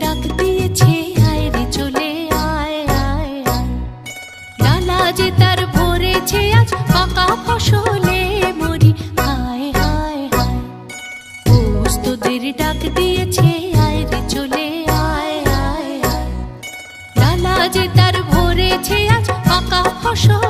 ডাক দিয়েছে আয় রে আয় আয় তার ভরেছে আজ পাকা ফসলে প্রস্তুতির ডাক দিয়েছে, আয় রে চলে আয় আয় আয়। ডালা যে তার ভরেছে আজ, পাকা ফসলে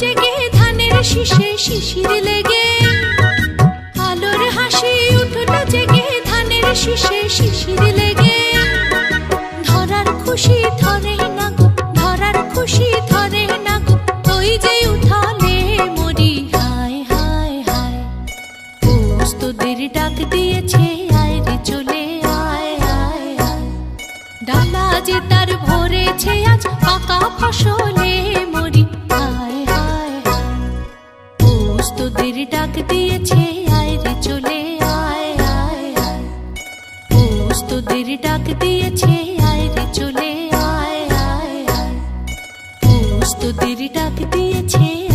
জেগে ধানের শীষে শিশির লেগে। আলোর হাসি উঠল জেগে ধানের শীষে শিশির লেগে। ধরার খুশি ধরে না গো, ধরার খুশি ধরে না গো, ওই যে উঠালে মরি, হায় হায় হায়। পোস্তদের ডাক দিয়েছে, আয় রে চলে, আয় আয় আয়। ডালা যে তার ভরেছে আজ ডাক দিয়েছে, আয় রে চলে আয় আয় আয়। পোস্তদের ডাক দিয়েছে, আয় রে চলে আয় আয় আয়। পোস্তদের ডাক দিয়েছে